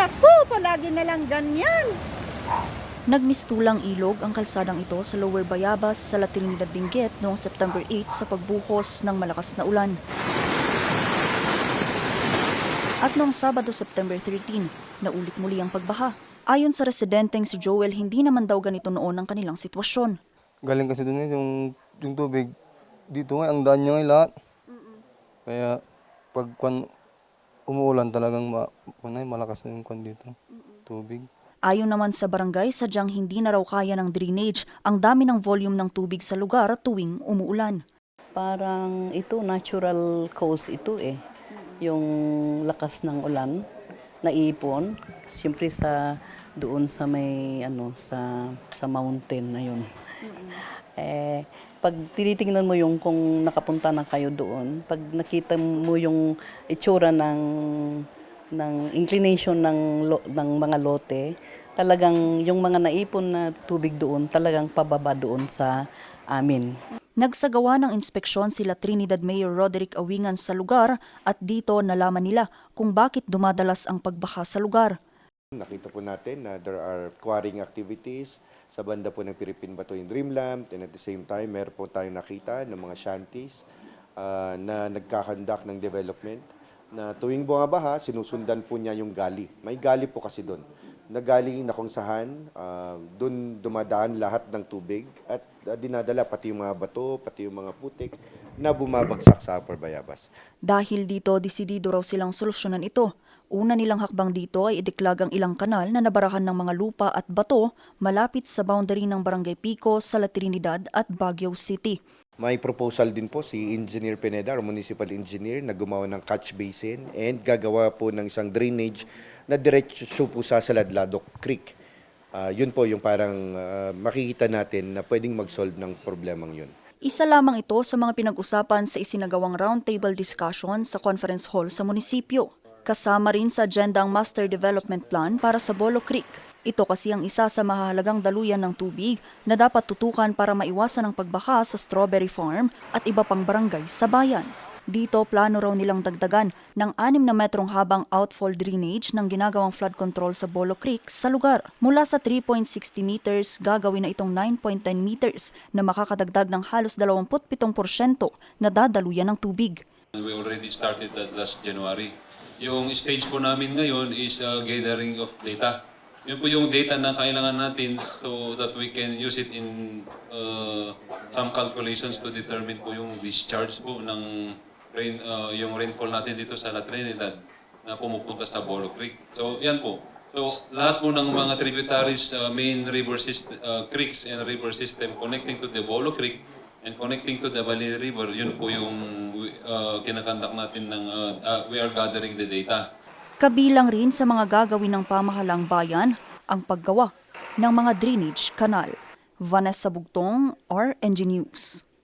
naku, palagi na lang ganyan. Nagmistulang ilog ang kalsadang ito sa Lower Bayabas sa La Trinidad Benguet noong September 8 sa pagbuhos ng malakas na ulan. At noong Sabado, September 13, naulit muli ang pagbaha. Ayon sa residenteng si Joel, hindi naman daw ganito noon ang kanilang sitwasyon. Galing kasi doon eh, yung, yung tubig. Dito nga, ang daan niya ngayon lahat. Kaya pag umuulan talagang ma, kunay, malakas na yung kwan dito. Tubig. Ayon naman sa barangay, sadyang hindi na raw kaya ng drainage ang dami ng volume ng tubig sa lugar tuwing umuulan. Parang ito, natural cause ito eh. Yung lakas ng ulan, naipon. Siyempre sa doon sa may ano sa sa mountain na yun. Eh pag tinitingnan mo yung kung nakapunta na kayo doon, pag nakita mo yung itsura ng ng inclination ng lo- ng mga lote, talagang yung mga naipon na tubig doon talagang pababa doon sa amin. Nagsagawa ng inspeksyon sila Trinidad Mayor Roderick Awingan sa lugar at dito nalaman nila kung bakit dumadalas ang pagbaha sa lugar. Nakita po natin na there are quarrying activities sa banda po ng Philippine Bato in Dreamland and at the same time meron po tayong nakita ng mga shanties ah, na nagkakandak ng development na tuwing bumabaha, sinusundan po niya yung gali. May gali po kasi doon. Na gali na kung saan ah, doon dumadaan lahat ng tubig at ah, dinadala pati yung mga bato, pati yung mga putik na bumabagsak sa Upper Bayabas. Dahil dito, desidido raw silang solusyonan ito. Una nilang hakbang dito ay ideklag ang ilang kanal na nabarahan ng mga lupa at bato malapit sa boundary ng Barangay Pico sa La Trinidad at Baguio City. May proposal din po si Engineer Pineda, or Municipal Engineer, na gumawa ng catch basin and gagawa po ng isang drainage na diretso po sa Saladladok Creek. Ah, yun po yung parang ah, makikita natin na pwedeng mag-solve ng problemang yun. Isa lamang ito sa mga pinag-usapan sa isinagawang roundtable discussion sa conference hall sa munisipyo. Kasama rin sa agenda ang Master Development Plan para sa Bolo Creek. Ito kasi ang isa sa mahalagang daluyan ng tubig na dapat tutukan para maiwasan ang pagbaha sa Strawberry Farm at iba pang barangay sa bayan. Dito, plano raw nilang dagdagan ng 6 na metrong habang outfall drainage ng ginagawang flood control sa Bolo Creek sa lugar. Mula sa 3.60 meters, gagawin na itong 9.10 meters na makakadagdag ng halos 27% na dadaluyan ng tubig. We already started that last January. Yung stage po namin ngayon is uh, gathering of data. Yun po yung data na kailangan natin so that we can use it in uh, some calculations to determine po yung discharge po ng rain, uh, yung rainfall natin dito sa La Trinidad na pumupunta sa Bolo Creek. So yan po. So lahat po ng mga tributaries, uh, main river system, uh, creeks and river system connecting to the Bolo Creek and connecting to the Valley River, yun po yung uh, kinakandak natin ng uh, uh, we are gathering the data. Kabilang rin sa mga gagawin ng pamahalang bayan ang paggawa ng mga drainage kanal. Vanessa Bugtong, RNG News.